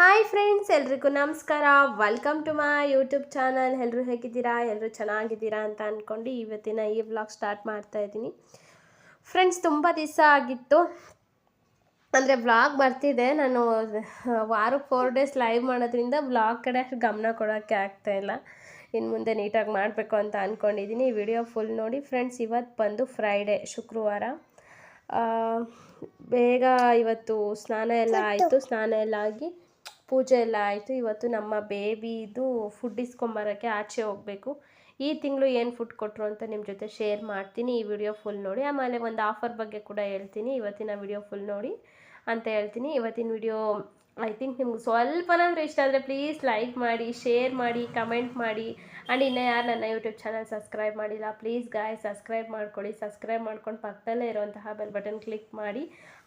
Hi friends ಎಲ್ರಿಗೂ ನಮಸ್ಕಾರ. Welcome to my YouTube channel ಎಲ್ಲರೂ ಹೇಗಿದ್ದೀರಾ? ಎಲ್ಲರೂ ಚೆನ್ನಾಗಿದ್ದೀರಾ ಅಂತ ಅಂದ್ಕೊಂಡು ಇವತ್ತಿನ ಈ ವ್ಲಾಗ್ ಸ್ಟಾರ್ಟ್ ಮಾಡ್ತಾ ಇದ್ದೀನಿ. ಫ್ರೆಂಡ್ಸ್ ತುಂಬ ದಿವಸ ಆಗಿತ್ತು. ಅಂದರೆ ವ್ಲಾಗ್ ಬರ್ತಿದೆ. ನಾನು ವಾರಕ್ಕೆ ಫೋರ್ ಡೇಸ್ ಲೈವ್ ಮಾಡೋದ್ರಿಂದ ವ್ಲಾಗ್ ಕಡೆ ಅಷ್ಟು ಗಮನ ಕೊಡೋಕ್ಕೆ ಆಗ್ತಾ ಇಲ್ಲ. ಇನ್ನು ಮುಂದೆ ನೀಟಾಗಿ ಮಾಡಬೇಕು ಅಂತ ಅಂದ್ಕೊಂಡಿದ್ದೀನಿ ಈ ವಿಡಿಯೋ ಫುಲ್ ನೋಡಿ ಫ್ರೆಂಡ್ಸ್ ಇವತ್ತು ಬಂದು ಫ್ರೈಡೇ ಶುಕ್ರವಾರ. ಬೇಗ ಇವತ್ತು ಸ್ನಾನ ಎಲ್ಲ ಆಯಿತು. ಸ್ನಾನ ಎಲ್ಲ ಆಗಿ ಪೂಜೆ ಎಲ್ಲ ಆಯಿತು. ಇವತ್ತು ನಮ್ಮ ಬೇಬಿದು ಫುಡ್ ಇಸ್ಕೊಂಬರೋಕ್ಕೆ ಆಚೆ ಹೋಗಬೇಕು. ಈ ತಿಂಗಳು ಏನು ಫುಡ್ ಕೊಟ್ಟರು ಅಂತ ನಿಮ್ಮ ಜೊತೆ ಶೇರ್ ಮಾಡ್ತೀನಿ. ಈ ವಿಡಿಯೋ ಫುಲ್ ನೋಡಿ. ಆಮೇಲೆ ಒಂದು ಆಫರ್ ಬಗ್ಗೆ ಕೂಡ ಹೇಳ್ತೀನಿ. ಇವತ್ತಿನ ವಿಡಿಯೋ ಫುಲ್ ನೋಡಿ ಅಂತ ಹೇಳ್ತೀನಿ. ಇವತ್ತಿನ ವಿಡಿಯೋ ಐ ಥಿಂಕ್ ನಿಮ್ಗೆ ಸ್ವಲ್ಪನಾದರೂ ಇಷ್ಟ ಆದರೆ ಪ್ಲೀಸ್ ಲೈಕ್ ಮಾಡಿ ಶೇರ್ ಮಾಡಿ ಕಮೆಂಟ್ ಮಾಡಿ. ಆ್ಯಂಡ್ ಇನ್ನೂ ಯಾರು ನನ್ನ ಯೂಟ್ಯೂಬ್ ಚಾನಲ್ ಸಬ್ಸ್ಕ್ರೈಬ್ ಮಾಡಿಲ್ಲ ಪ್ಲೀಸ್ ಗಾಯ್ ಸಬ್ಸ್ಕ್ರೈಬ್ ಮಾಡ್ಕೊಳ್ಳಿ. ಸಬ್ಸ್ಕ್ರೈಬ್ ಮಾಡ್ಕೊಂಡು ಪಕ್ಕದಲ್ಲೇ ಇರುವಂತಹ ಬೆಲ್ ಬಟನ್ ಕ್ಲಿಕ್ ಮಾಡಿ.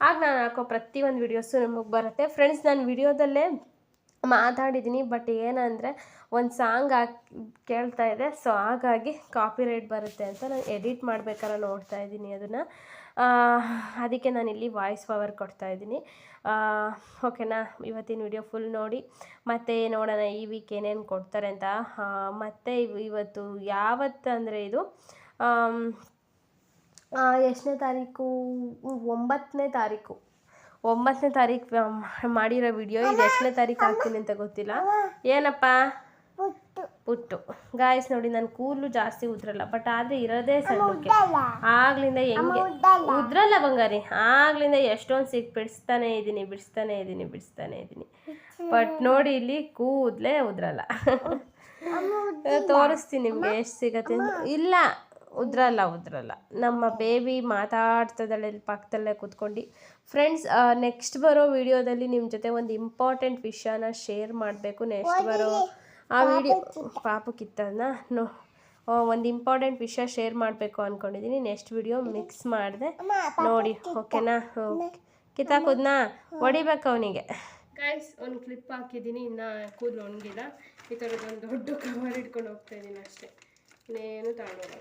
ಆಗ ನಾನು ಹಾಕೋ ಪ್ರತಿಯೊಂದು ವಿಡಿಯೋಸು ನಿಮಗೆ ಬರುತ್ತೆ. ಫ್ರೆಂಡ್ಸ್ ನಾನು ವಿಡಿಯೋದಲ್ಲೇ ಮಾತಾಡಿದ್ದೀನಿ, ಬಟ್ ಏನಂದರೆ ಒಂದು ಸಾಂಗ್ ಹಾಕಿ, ಕೇಳ್ತಾ ಇದೆ. ಸೊ ಹಾಗಾಗಿ ಕಾಪಿರೈಟ್ ಬರುತ್ತೆ ಅಂತ ನಾನು ಎಡಿಟ್ ಮಾಡ್ಬೇಕಾದ್ರೆ ನೋಡ್ತಾ ಇದ್ದೀನಿ ಅದನ್ನು. ಅದಕ್ಕೆ ನಾನು ಇಲ್ಲಿ ವಾಯ್ಸ್ ಪವರ್ ಕೊಡ್ತಾ ಇದ್ದೀನಿ. ಓಕೆನಾ ಇವತ್ತಿನ ವಿಡಿಯೋ ಫುಲ್ ನೋಡಿ. ಮತ್ತೆ ನೋಡೋಣ ಈ ವೀಕ್ ಏನೇನು ಕೊಡ್ತಾರೆ ಅಂತ. ಮತ್ತು ಇವತ್ತು ಇವತ್ತು ಯಾವತ್ತಂದರೆ ಇದು ಎಷ್ಟನೇ ತಾರೀಕು? ಒಂಬತ್ತನೇ ತಾರೀಕು. ಒಂಬತ್ತನೇ ತಾರೀಕು ಮಾಡಿರೋ ವಿಡಿಯೋ ಇದು ಎಷ್ಟನೇ ತಾರೀಕು ಹಾಕ್ತೀನಿ ಅಂತ ಗೊತ್ತಿಲ್ಲ. ಏನಪ್ಪ? ಪುಟ್ಟು. ಗಾಯಸ್ ನೋಡಿ ನನ್ನ ಕೂದಲು ಜಾಸ್ತಿ ಉದ್ರಲ್ಲ ಬಟ್ ಆದರೆ ಇರೋದೇ ಸಣ್ಣಕ್ಕೆ. ಆಗ್ಲಿಂದ ಹೆಂಗೆ? ಉದ್ರಲ್ಲ ಬಂಗಾರಿ. ಆಗ್ಲಿಂದ ಎಷ್ಟೊಂದು ಸಿಕ್ ಬಿಡಿಸ್ತಾನೆ ಇದ್ದೀನಿ ಬಿಡಿಸ್ತಾನೆ ಇದ್ದೀನಿ ಬಿಡಿಸ್ತಾನೆ ಇದ್ದೀನಿ ಬಟ್ ನೋಡಿ ಇಲ್ಲಿ ಕೂದಲೇ ಉದ್ರಲ್ಲ. ತೋರಿಸ್ತೀನಿ ನಿಮಗೆ ಎಷ್ಟು ಸಿಗತ್ತೆ. ಇಲ್ಲ. ಉದ್ರಲ್ಲ ಉದ್ರಲ್ಲ. ನಮ್ಮ ಬೇಬಿ ಮಾತಾಡ್ತದಳೆ ಪಕ್ಕದಲ್ಲೇ ಕೂತ್ಕೊಂಡು. ಫ್ರೆಂಡ್ಸ್ ನೆಕ್ಸ್ಟ್ ಬರೋ ವಿಡಿಯೋದಲ್ಲಿ ನಿಮ್ಮ ಜೊತೆ ಒಂದು ಇಂಪಾರ್ಟೆಂಟ್ ವಿಷಯನ ಶೇರ್ ಮಾಡಬೇಕು ನೆಕ್ಸ್ಟ್ ಬರೋ ಆ ವಿಡಿಯೋ ಪಾಪಕ್ಕಿತ್ತದನ್ನ ನೋ. ಒಂದು ಇಂಪಾರ್ಟೆಂಟ್ ವಿಷಯ ಶೇರ್ ಮಾಡಬೇಕು ಅಂದ್ಕೊಂಡಿದ್ದೀನಿ ನೆಕ್ಸ್ಟ್ ವಿಡಿಯೋ ಮಿಕ್ಸ್ ಮಾಡಿದೆ. ನೋಡಿ ಓಕೆನಾ ಕಿತ್ತಾಕೋದ್ನಾ ಹೊಡಿಬೇಕು ಅವನಿಗೆ. ಗೈಸ್ ಒಂದು ಕ್ಲಿಪ್ ಹಾಕಿದ್ದೀನಿ ಇನ್ನೂ ಕೂದಲು ಒಣಗಿಲ್ಲ. ಈ ಥರದ್ದು ಒಂದು ದೊಡ್ಡ ಕವರ್ ಇಟ್ಕೊಂಡು ಹೋಗ್ತಾ ಇದ್ದೀನಿ ಅಷ್ಟೇ. ಇನ್ನೇನು ತಗೊಂಡೋಗಲ್ಲ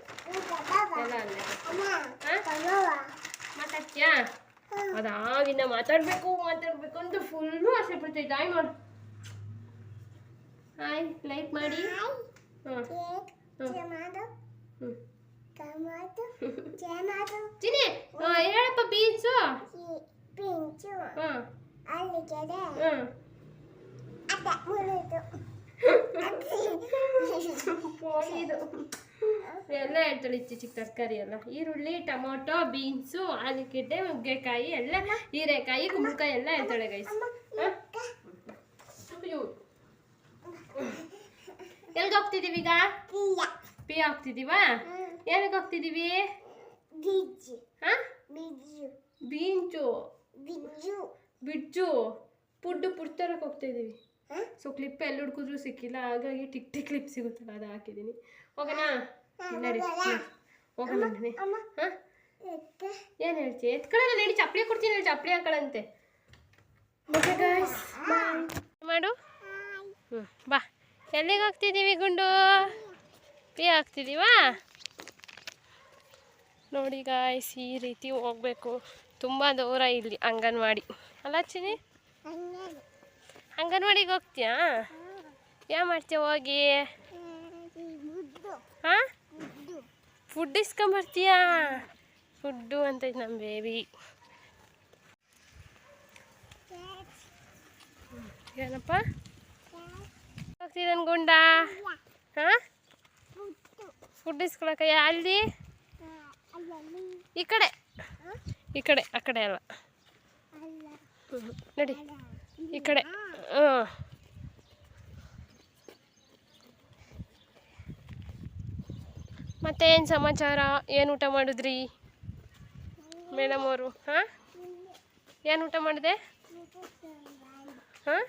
ಎಲ್ಲ ಅಲ್ಲೇ ಮಾತಾಡ್ತೀಯಾ ಅದಾಗಿಂದ ಮಾತಾಡಬೇಕು ಮಾತಾಡಬೇಕು ಅಂತ ಫುಲ್ಲು ಆಸೆ ಪಡ್ತೈತೆ ಹಾಯ್ ಮಾಡು ಹಾಯ್ ಲೈಕ್ ಮಾಡಿ ಹಾಂ ಚಿನಿ ಆ, ಹೇಳಪ್ಪ ಬೀನ್ಸು ಹಾಂ ಹಾಂ ಇದು ಎಲ್ಲ ಹೇಳ್ತಾಳೆ ಚಿಕ್ಕ ಚಿಕ್ಕ ತರಕಾರಿ ಎಲ್ಲ. ಈರುಳ್ಳಿ ಟೊಮೊಟೊ ಬೀನ್ಸು ಆಲೂಗೆಡ್ಡೆ ನುಗ್ಗೆಕಾಯಿ ಎಲ್ಲ ಹೀರೆಕಾಯಿ ಕುಂಬಳಕಾಯಿ ಎಲ್ಲ ಹೇಳ್ತಾಳೆ ಗೈಸ್ ಎಲ್ಗೆ ಹೋಗ್ತಿದೀವಿ ಈಗ? ಪಿ ಹೋಗ್ತಿದೀವಾ ಏನಕ್ಕೆ ಹೋಗ್ತಿದೀವಿ ಹಾ? ಬೀನ್ಸು. ಬಿಡ್ಜು. ಪುಡ್ಡು ಪುಡ್ತಾರಕ್ಕೆ ಹೋಗ್ತಿದ್ದೀವಿ. ಹೋಗ್ತಾ ಇದೀವಿ ಸೊ ಕ್ಲಿಪ್ ಎಲ್ಲಿ ಹುಡ್ಕಿದ್ರು ಸಿಕ್ಕಿಲ್ಲ ಹಾಗಾಗಿ ಟಿಕ್ ಟಿಕ್ ಕ್ಲಿಪ್ ಸಿಗುತ್ತಲ್ಲ ಅದು ಹಾಕಿದ್ದೀನಿ. ಹೋಗೋಣ? ನಡಿ ಹೋಗೋಣ. ಹಾಂ? ಏನು ಹೇಳಿ ಎತ್ಕೊಳ್ಳಲ್ಲ ನಡಿ ಚಪ್ಪಲಿ ಕೊಡ್ತೀನಿ ಹೇಳಿ ಚಪ್ಪಲಿ ಹಾಕೊಳ್ಳಂತೆ. ಮಾಡು. ಹ್ಞೂ ಬಾ. ಎಲ್ಲಿಗೆ ಹೋಗ್ತಿದ್ದೀವಿ ಗುಂಡು? ಪಿ ಹಾಕ್ತಿದ್ದೀವಾ ನೋಡಿ ಗಾಯ್ಸ್ ಈ ರೀತಿ ಹೋಗ್ಬೇಕು. ತುಂಬ ದೂರ ಇಲ್ಲಿ ಅಂಗನವಾಡಿ. ಅಲ್ಲ ಚಿನಿ ಅಂಗನವಾಡಿಗೆ ಹೋಗ್ತೀಯಾ? ಯಾವ ಮಾಡ್ತೀಯ ಹೋಗಿ? ಹಾಂ? ಫುಡ್ ಇಸ್ಕೊಂಬರ್ತೀಯಾ? ಫುಡ್ಡು ಅಂತ ನಮ್ಮ ಬೇಬಿ ಏನಪ್ಪ? ಹೋಗ್ತಿದ್ದಾನೆ ಗುಂಡ? ಹಾಂ? ಫುಡ್ ಇಸ್ಕೊಳಕ ಅಲ್ಲಿ? ಈ ಕಡೆ. ಈ ಕಡೆ, ಆ ಕಡೆ ಅಲ್ಲ. ಹ್ಮ್. ನಡಿ. ಈ ಕಡೆ. ಹಾಂ ಮತ್ತೇನು ಸಮಾಚಾರ? ಏನು ಊಟ ಮಾಡಿದ್ರಿ? ಮೇಡಮ್ ಅವರು, ಹಾಂ? ಏನು ಊಟ ಮಾಡಿದೆ? ಹಾಂ?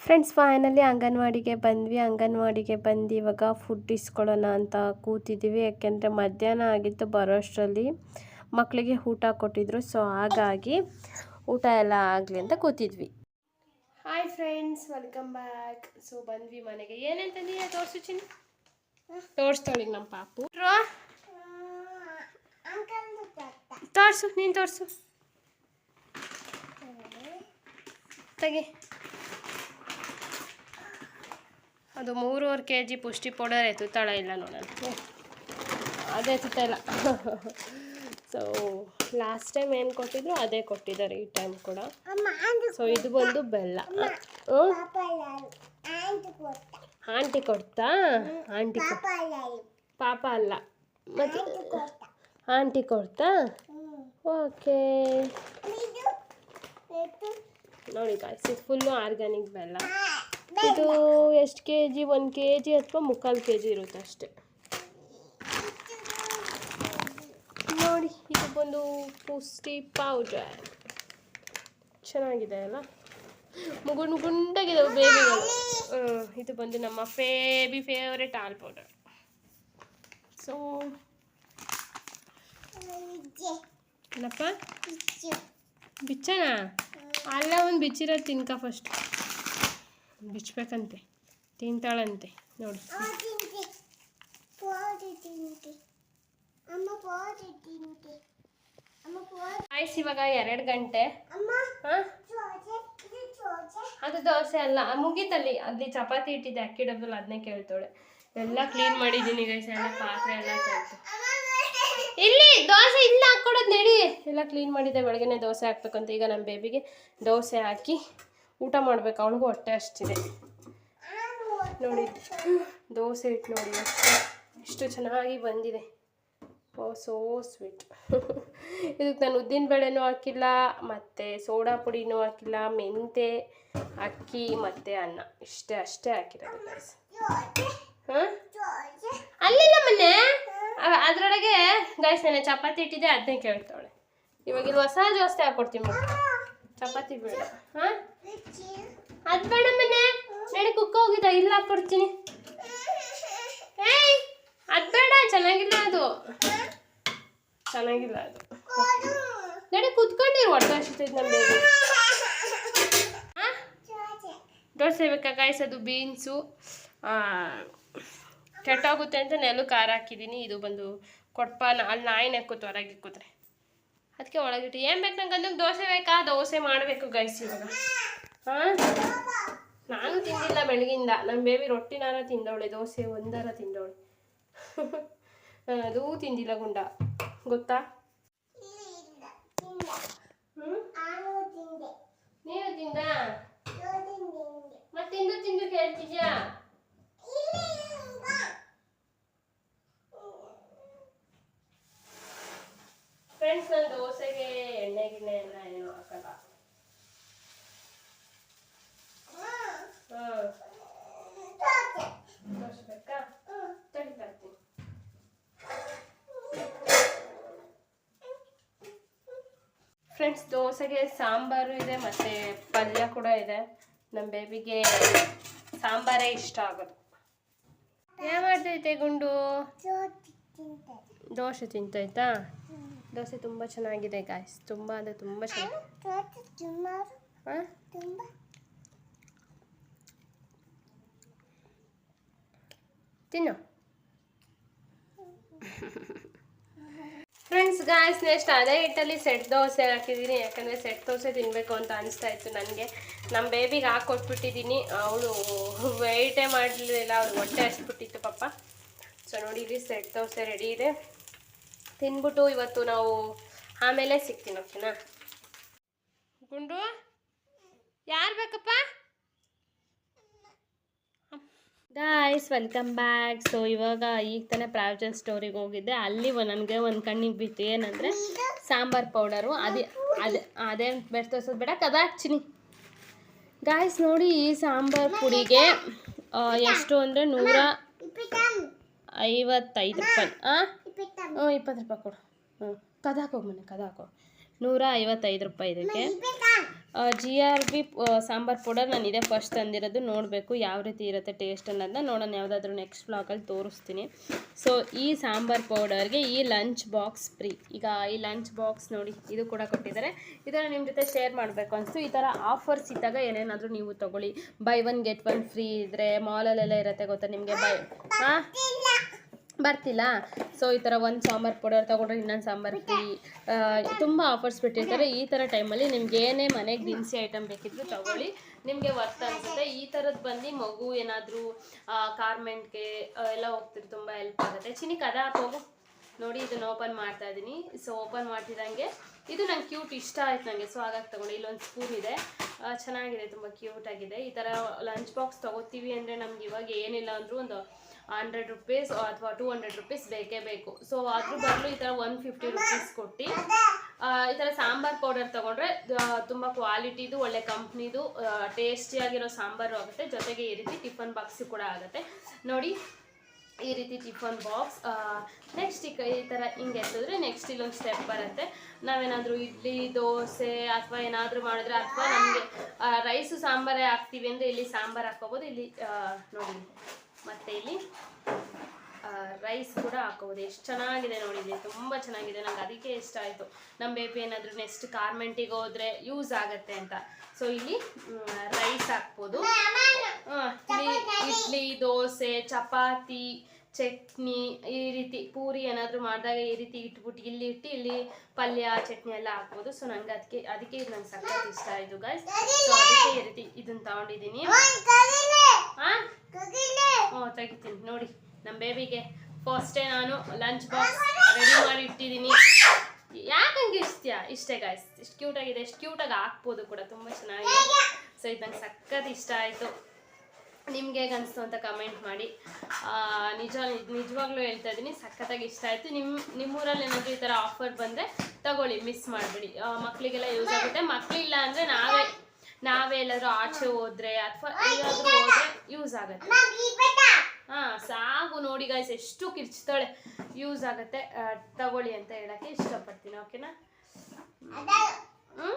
ಫ್ರೆಂಡ್ಸ್ ಫೈನಲಿ ಅಂಗನವಾಡಿಗೆ ಬಂದ್ವಿ. ಅಂಗನವಾಡಿಗೆ ಬಂದು ಇವಾಗ ಫುಡ್ ಇಸ್ಕೊಳ್ಳೋಣ ಅಂತ ಕೂತಿದ್ದೀವಿ. ಯಾಕೆಂದರೆ ಮಧ್ಯಾಹ್ನ ಆಗಿತ್ತು ಬರೋಷ್ಟರಲ್ಲಿ. ಮಕ್ಕಳಿಗೆ ಊಟ ಕೊಟ್ಟಿದ್ರು. ಸೊ ಹಾಗಾಗಿ ಊಟ ಎಲ್ಲ ಆಗಲಿ ಅಂತ ಕೂತಿದ್ವಿ. Hi friends welcome back so ಬಂದ್ವಿ ಮನೆಗೆ. ಏನೇನು ತಂದೀಯ ತೋರಿಸು ಚಿನ್ನ? ತೋರಿಸ್ತಾಳಿ ನಮ್ಮ ಪಾಪು. ತೋರಿಸು, ನೀನು ತೋರಿಸು. ತೆಗೆ. ಅದು ಮೂರುವರೆ ಕೆ ಜಿ ಪುಷ್ಟಿ ಪೌಡರ್ ಎತ್ತುತ್ತಾಳ ಇಲ್ಲ ನೋಡೋಣ. ಅದೇ ಎತ್ತುತ್ತಾ ಇಲ್ಲ. ಸೊ ಲಾಸ್ಟ್ ಟೈಮ್ ಏನು ಕೊಟ್ಟಿದ್ರು ಅದೇ ಕೊಟ್ಟಿದ್ದಾರೆ ಈ ಟೈಮ್ ಕೂಡ. ಸೊ ಇದು ಬಂದು ಬೆಲ್ಲ? ಆಂಟಿ ಕೊಡ್ತಾ. ಆಂಟಿ ಪಾಪ ಅಲ್ಲ. ಮತ್ತೆ? ಆಂಟಿ ಕೊಡ್ತಾ. ಓಕೆ. ನೋಡಿ ಗಾಯ್ಸ್ ಇದು ಫುಲ್ಲು ಆರ್ಗ್ಯಾನಿಕ್ ಬೆಲ್ಲ. ಇದು ಎಷ್ಟು ಕೆ ಜಿ ಒಂದು ಕೆ ಜಿ ಅಥವಾ ಮುಕ್ಕಾಲು ಕೆ ಜಿ ಇರುತ್ತೆ ಅಷ್ಟೇ. ನೋಡಿ, ಇದು ಬಂದು ಪುಷ್ಟಿ ಪೌಡರ್ ಚೆನ್ನಾಗಿದೆ ಅಲ್ಲ? ಮುಗುಂಡು ಗುಂಡಾಗಿದ್ದಾವೆ ಬೇಬಿಗಳು ಇದು ಬಂದು ನಮ್ಮ ಫೇಬಿ ಫೇವ್ರೆಟ್ ಆಲ್ ಪೌಡರ್ ಸೊ ಏನಪ್ಪ? ಬಿಚ್ಚಣ ಅಲ್ಲ, ಒಂದು ಬಿಚ್ಚಿರೋದು ತಿನ್ಕ ಫಸ್ಟ್ ಬಿಚ್ಚಬೇಕಂತೆ ತಿಂತಾಳಂತೆ, ನೋಡಿ. ಆಯ್ಸ್ ಇವಾಗ ಎರಡು ಗಂಟೆ. ಹಾಂ? ಅದು ದೋಸೆ ಅಲ್ಲ ಮುಗೀತಲ್ಲಿ. ಅಲ್ಲಿ ಚಪಾತಿ ಇಟ್ಟಿದ್ದೆ ಅಕ್ಕಿ ಡಬ್ಬಲ್ ಅದನ್ನೇ ಕೇಳ್ತಾಳೆ ಎಲ್ಲ ಕ್ಲೀನ್ ಮಾಡಿದ್ದೀನಿ ಗೈಸ್ ಎಲ್ಲ ಪಾತ್ರೆ ಎಲ್ಲ ತೆಗ್ದು ಇಲ್ಲಿ ದೋಸೆ ಇಲ್ಲ ಹಾಕ್ಕೊಡೋದು ನೆಡಿ. ಎಲ್ಲ ಕ್ಲೀನ್ ಮಾಡಿದ್ದೆ ಬೆಳಗ್ಗೆ ದೋಸೆ ಹಾಕ್ಬೇಕಂತ. ಈಗ ನಮ್ಮ ಬೇಬಿಗೆ ದೋಸೆ ಹಾಕಿ ಊಟ ಮಾಡ್ಬೇಕು ಅವಳಿಗೂ ಹೊಟ್ಟೆ ಅಷ್ಟಿದೆ ನೋಡಿ ದೋಸೆ ಇಟ್ಟು ನೋಡಿ ಎಷ್ಟು ಚೆನ್ನಾಗಿ ಬಂದಿದೆ. ಓ ಸೋ ಸ್ವೀಟ್ ಇದಕ್ಕೆ ನಾನು ಉದ್ದಿನ ಬೇಳೆನೂ ಹಾಕಿಲ್ಲ, ಮತ್ತು ಸೋಡಾ ಪುಡಿನೂ ಹಾಕಿಲ್ಲ, ಮೆಂತೆ, ಅಕ್ಕಿ, ಮತ್ತು ಅನ್ನ. ಇಷ್ಟೇ, ಅಷ್ಟೇ ಹಾಕಿರೋದು ಹಾಂ? ಅಲ್ಲಿಲ್ಲ ಮೊನ್ನೆ? ಅದರೊಳಗೆ ಗೈಸ್ ನೆನೆ ಚಪಾತಿ ಇಟ್ಟಿದ್ದೆ ಅದನ್ನೇ ಕೇಳ್ತಾಳೆ ಇವಾಗ ಇಲ್ಲಿ ಹೊಸ ಜಾಸ್ತಿ ಹಾಕ್ಕೊಡ್ತೀನಿ ಮಕ್ಕಳು ಚಪಾತಿ ಬೇಡ. ಹಾಂ? ಅದು ಬೇಡ ಮೊನ್ನೆ. ನಡಿ ಕುಕ್ಕ ಹೋಗಿದ್ದ, ಇಲ್ಲ ಹಾಕ್ಕೊಡ್ತೀನಿ. ಏಯ್, ಅದು ಬೇಡ, ಚೆನ್ನಾಗಿಲ್ಲ ಅದು. ಚೆನ್ನಾಗಿಲ್ಲ ಅದು. ನಡೆ ಕುತ್ಕೊಂಡಿರು ಹೊಟ್ಟೆ ನಮ್ಮ ಬೇಬಿ ದೋಸೆ ಬೇಕಾ ಕಾಯಿಸೋದು ಬೀನ್ಸು ಕೆಟ್ಟೋಗುತ್ತೆ ಅಂತ ನೆಲ್ಲು ಖಾರ ಹಾಕಿದ್ದೀನಿ ಇದು ಬಂದು ಕೊಡ್ಪ ಅಲ್ಲಿ ನಾಯಿ ನೆಕ್ಕುತ್ತೆ ಹೊರಗೆ ಕೂತ್ರೆ ಅದಕ್ಕೆ ಒಳಗಿಟ್ಟು. ಏನು ಬೇಕು ನಂಗೆ ಅಂದ್ರೆ ದೋಸೆ ಬೇಕಾ? ದೋಸೆ ಮಾಡಬೇಕು ಗೈಸ್ ಇವಾಗ. ಹಾಂ ನಾನು ತಿಂದಿಲ್ಲ ಬೆಳಗಿಂದ. ನಮ್ಮ ಬೇಬಿ ರೊಟ್ಟಿನಾರ ತಿಂದವಳೆ, ದೋಸೆ ಒಂದಾರ ತಿಂದವಳೆ. ಅದೂ ತಿಂದಿಲ್ಲ ಗುಂಡ. ಗೊತ್ತಾ? ನೀನು ತಿಂದ? ಮತ್ತೆ ತಿಂದು ತಿಂದು ಕೇಳ್ತಿದ್ಯಾ ಫ್ರೆಂಡ್ಸ್ ನಾನು ದೋಸೆಗೆ ಎಣ್ಣೆ ಗಿಣ್ಣೆ ಎಲ್ಲ ಏನು ಹಾಕಲ್ಲ ಹಾಂ ದೋಸೆ ಬೇಕಾ ತಡಿ ತರ್ತೀನಿ ಫ್ರೆಂಡ್ಸ್ ದೋಸೆಗೆ ಸಾಂಬಾರು ಇದೆ, ಮತ್ತು ಪಲ್ಯ ಕೂಡ ಇದೆ. ನಮ್ಮ ಬೇಬಿಗೆ ಸಾಂಬಾರೇ ಇಷ್ಟ ಆಗೋದು. ಏನು ಮಾಡ್ತೈತೆ ಗುಂಡು? ದೋಸೆ ತಿಂತೈತಾ ದೋಸೆ ತುಂಬ ಚೆನ್ನಾಗಿದೆ ಗಾಯ್ಸ್ ತುಂಬ ಅಂದರೆ ತುಂಬ ಚೆನ್ನಾಗಿ. ತಿನ್ನ. ಗಾಯ್ಸ್ ನೆಕ್ಸ್ಟ್ ಅದೇ ಹಿಟ್ಟಲ್ಲಿ ಸೆಟ್ ದೋಸೆ ಹಾಕಿದ್ದೀನಿ, ಯಾಕಂದರೆ ಸೆಟ್ ದೋಸೆ ತಿನ್ನಬೇಕು ಅಂತ ಅನಿಸ್ತಾ ಇತ್ತು ನನಗೆ ನಮ್ಮ ಬೇಬಿಗೆ ಹಾಕ್ಕೊಟ್ಬಿಟ್ಟಿದ್ದೀನಿ ಅವಳು ವೆಯ್ಟೇ ಮಾಡಲಿಲ್ಲ ಅವ್ಳು ಹೊಟ್ಟೆ ಹಚ್ಬಿಟ್ಟಿತ್ತು ಪಾಪ. ಸೊ ನೋಡಿ, ಇಲ್ಲಿ ಸೆಟ್ ದೋಸೆ ರೆಡಿ ಇದೆ. ತಿನ್ಬಿಟ್ಟು ಇವತ್ತು ನಾವು ಆಮೇಲೆ ಸಿಗ್ತೀನಿ ಓಕೆನಾ ಗುಂಡು, ಯಾರು ಬೇಕಪ್ಪ? ಗಾಯ್ಸ್ ವೆಲ್ಕಮ್ ಬ್ಯಾಕ್ ಸೊ ಇವಾಗ ಈಗ ತಾನೇ ಪ್ರಾವಿಜನ್ ಸ್ಟೋರಿಗೆ ಹೋಗಿದ್ದೆ. ಅಲ್ಲಿ ನನಗೆ ಒಂದು ಕಣ್ಣಿಗೆ ಬಿತ್ತು. ಏನಂದರೆ, ಸಾಂಬಾರ್ ಪೌಡರು ಅದೇ ಅದೇ ಅದೇ ಬೆಸ್ಟ್ ತೋರಿಸೋದು ಬೇಡ. ಕದ ಗಾಯ್ಸ್ ನೋಡಿ ಈ ಸಾಂಬಾರ್ ಪುಡಿಗೆ ಎಷ್ಟು ಅಂದರೆ ನೂರ ಐವತ್ತೈದು ರೂಪಾಯಿ. ಹಾಂ ಹ್ಞೂ ಇಪ್ಪತ್ತು ರೂಪಾಯಿ ಕೊಡು. ಹ್ಞೂ ಕದಾಕೋ ಮನೆ ಕದಾಕೋ ನೂರ ಐವತ್ತೈದು ರೂಪಾಯಿ ಇದಕ್ಕೆ. G R B sambar powder ನಾನು ಇದೇ ಫಸ್ಟ್ ತಂದಿರೋದು. ನೋಡಬೇಕು ಯಾವ ರೀತಿ ಇರುತ್ತೆ ಟೇಸ್ಟ್ ಅನ್ನೋದನ್ನ ನೋಡೋಣ, ಯಾವುದಾದ್ರೂ ನೆಕ್ಸ್ಟ್ ಬ್ಲಾಗಲ್ಲಿ ತೋರಿಸ್ತೀನಿ. ಸೊ ಈ ಸಾಂಬಾರು ಪೌಡರ್ಗೆ ಈ ಲಂಚ್ ಬಾಕ್ಸ್ ಫ್ರೀ ಈಗ ಈ ಲಂಚ್ ಬಾಕ್ಸ್ ನೋಡಿ, ಇದು ಕೂಡ ಕೊಟ್ಟಿದ್ದಾರೆ. ಇದನ್ನು ನಿಮ್ಮ ಜೊತೆ ಶೇರ್ ಮಾಡಬೇಕು ಅನಿಸ್ತು. ಈ ಥರ ಆಫರ್ಸ್ ಇದ್ದಾಗ ಏನೇನಾದರೂ ನೀವು ತೊಗೊಳ್ಳಿ. Buy one get one free ಇದ್ದರೆ ಮಾಲಲ್ಲೆಲ್ಲ ಇರುತ್ತೆ ಗೊತ್ತಾ ನಿಮಗೆ? ಬೈ ಹಾಂ ಬರ್ತಿಲ್ಲ. ಸೊ ಈ ಥರ ಒಂದು ಸಾಂಬಾರು ಪೌಡರ್ ತೊಗೊಂಡ್ರೆ ಇನ್ನೊಂದು ಸಾಂಬಾರು ಫ್ರೀ ತುಂಬ ಆಫರ್ಸ್ ಬಿಟ್ಟಿರ್ತಾರೆ. ಈ ಥರ ಟೈಮಲ್ಲಿ ನಿಮ್ಗೆ ಏನೇ ಮನೆಗೆ ದಿನಸಿ ಐಟಮ್ ಬೇಕಿದ್ರು ತೊಗೊಳ್ಳಿ. ನಿಮಗೆ ವರ್ತ್ ಅನಿಸುತ್ತೆ ಈ ಥರದ್ದು ಬಂದು ಮಗು ಏನಾದರೂ ಕಾರ್ಮೆಂಟ್ಗೆ ಎಲ್ಲ ಹೋಗ್ತಿರು ತುಂಬ ಹೆಲ್ಪ್ ಆಗುತ್ತೆ. ಚಿನಿಕ್ ಅದ ಹೋಗು. ನೋಡಿ ಇದನ್ನು ಓಪನ್ ಮಾಡ್ತಾ ಇದ್ದೀನಿ ಸೊ ಓಪನ್ ಮಾಡ್ತಿದ್ದಂಗೆ ಇದು ನಂಗೆ ಕ್ಯೂಟ್ ಇಷ್ಟ ಆಯ್ತು ನನಗೆ ಸೊ ಹಾಗಾಗಿ ತಗೊಂಡೆ. ಇಲ್ಲೊಂದು ಸ್ಪೂನ್ ಇದೆ. ಚೆನ್ನಾಗಿದೆ ತುಂಬ ಕ್ಯೂಟ್ ಆಗಿದೆ. ಈ ಥರ ಲಂಚ್ ಬಾಕ್ಸ್ ತಗೋತೀವಿ ಅಂದರೆ ನಮ್ಗೆ ಇವಾಗ ಏನಿಲ್ಲ ಅಂದರೂ ಒಂದು ಹಂಡ್ರೆಡ್ ರುಪೀಸ್ ಅಥವಾ ಟೂ ಹಂಡ್ರೆಡ್ ರುಪೀಸ್ ಬೇಕೇ ಬೇಕು. ಸೊ ಅದ್ರ ಬದಲು ಈ ಥರ ಒನ್ ಫಿಫ್ಟಿ ರುಪೀಸ್ ಕೊಟ್ಟು ಈ ಥರ ಸಾಂಬಾರ್ ಪೌಡರ್ ತೊಗೊಂಡ್ರೆ ತುಂಬ ಕ್ವಾಲಿಟಿದು ಒಳ್ಳೆ ಕಂಪ್ನಿದು ಟೇಸ್ಟಿಯಾಗಿರೋ ಸಾಂಬಾರು ಆಗುತ್ತೆ. ಜೊತೆಗೆ ಈ ರೀತಿ ಟಿಫನ್ ಬಾಕ್ಸು ಕೂಡ ಆಗುತ್ತೆ. ನೋಡಿ, ಈ ರೀತಿ ಟಿಫನ್ ಬಾಕ್ಸ್ ನೆಕ್ಸ್ಟ್ ಈ ಥರ ಹಿಂಗೆ ಎತ್ತಿದ್ರೆ ನೆಕ್ಸ್ಟ್ ಇಲ್ಲೊಂದು ಸ್ಟೆಪ್ ಬರುತ್ತೆ. ನಾವೇನಾದರೂ ಇಡ್ಲಿ, ದೋಸೆ ಅಥವಾ ಏನಾದರೂ ಮಾಡಿದ್ರೆ ಅಥವಾ ನಮಗೆ ರೈಸು ಸಾಂಬಾರೇ ಹಾಕ್ತೀವಿ ಅಂದರೆ ಇಲ್ಲಿ ಸಾಂಬಾರು ಹಾಕ್ಕೋಬೋದು. ಇಲ್ಲಿ ನೋಡಿ. ಮತ್ತು ಇಲ್ಲಿ ರೈಸ್ ಕೂಡ ಹಾಕೋಬೋದು. ಎಷ್ಟು ಚೆನ್ನಾಗಿದೆ ನೋಡಿದೆ ತುಂಬ ಚೆನ್ನಾಗಿದೆ. ನಂಗೆ ಅದಕ್ಕೆ ಇಷ್ಟ ಆಯಿತು. ನಮ್ಮ ಬೇಬಿ ಏನಾದರೂ ನೆಕ್ಸ್ಟ್ ಕಾರ್ಮೆಂಟಿಗೆ ಹೋದರೆ ಯೂಸ್ ಆಗುತ್ತೆ ಅಂತ. ಸೊ ಇಲ್ಲಿ ರೈಸ್ ಹಾಕ್ಬೋದು. ಇಡ್ಲಿ ದೋಸೆ, ಚಪಾತಿ, ಚಟ್ನಿ ಈ ರೀತಿ ಪೂರಿ ಏನಾದರೂ ಮಾಡಿದಾಗ ಈ ರೀತಿ ಇಟ್ಬಿಟ್ಟು ಇಲ್ಲಿ ಇಟ್ಟು ಇಲ್ಲಿ ಪಲ್ಯ, ಚಟ್ನಿ ಎಲ್ಲ ಹಾಕ್ಬೋದು. ಸೊ ನಂಗೆ ಅದಕ್ಕೆ ಅದಕ್ಕೆ ಇದು ನಂಗೆ ಸಖತ್ ಇಷ್ಟ ಆಯಿತು ಗೈಸ್ ಸೊ ಅದಕ್ಕೆ ಈ ರೀತಿ ಇದನ್ನ ತಗೊಂಡಿದ್ದೀನಿ. ಹ್ಞೂ ತೆಗಿತೀನಿ. ನೋಡಿ ನಮ್ಮ ಬೇಬಿಗೆ ಫಸ್ಟೇ ನಾನು ಲಂಚ್ ಬಾಕ್ಸ್ ರೆಡಿ ಮಾಡಿ ಇಟ್ಟಿದ್ದೀನಿ. ಯಾಕೆ ಹಂಗೆ ಇಷ್ಟ್ಯಾ? ಇಷ್ಟೇ ಗಾಯ್ಸ್ ಇಷ್ಟು ಕ್ಯೂಟಾಗಿದೆ ಎಷ್ಟು ಕ್ಯೂಟಾಗಿ ಹಾಕ್ಬೋದು ಕೂಡ. ತುಂಬ ಚೆನ್ನಾಗಿದೆ. ಸೊ ಇದು ನಂಗೆ ಸಖತ್ ಇಷ್ಟ ಆಯಿತು. ನಿಮ್ಗೆ ಹೇಗೆ ಅನಿಸ್ತು ಅಂತ ಕಮೆಂಟ್ ಮಾಡಿ. ನಿಜ ನಿಜವಾಗ್ಲೂ ಹೇಳ್ತಾ ಇದ್ದೀನಿ. ಸಖತ್ತಾಗಿ ಇಷ್ಟ ಆಯಿತು. ನಿಮ್ಮ ನಿಮ್ಮೂರಲ್ಲಿ ಏನಾದರೂ ಈ ಥರ ಆಫರ್ ಬಂದರೆ ತಗೊಳ್ಳಿ. ಮಿಸ್ ಮಾಡಿಬಿಡಿ. ಮಕ್ಕಳಿಗೆಲ್ಲ ಯೂಸ್ ಆಗುತ್ತೆ. ಮಕ್ಕಳಿಲ್ಲ ಅಂದರೆ ನಾವೇ ನಾವೇ ಎಲ್ಲಾದರೂ ಆಚೆ ಹೋದ್ರೆ ಅಥವಾ ಎಲ್ಲಾದ್ರೂ ಹೋದ್ರೆ ಯೂಸ್ ಆಗುತ್ತೆ. ಹಾ ಸಾಕು ನೋಡಿ ಗಾಯ್ಸ್ ಎಷ್ಟು ಕಿರ್ಚ್ತಾಳೆ. ಯೂಸ್ ಆಗುತ್ತೆ. ತಗೊಳ್ಳಿ ಅಂತ ಹೇಳಕ್ಕೆ ಇಷ್ಟಪಡ್ತೀನಿ ಓಕೆನಾ ಹ್ಞೂ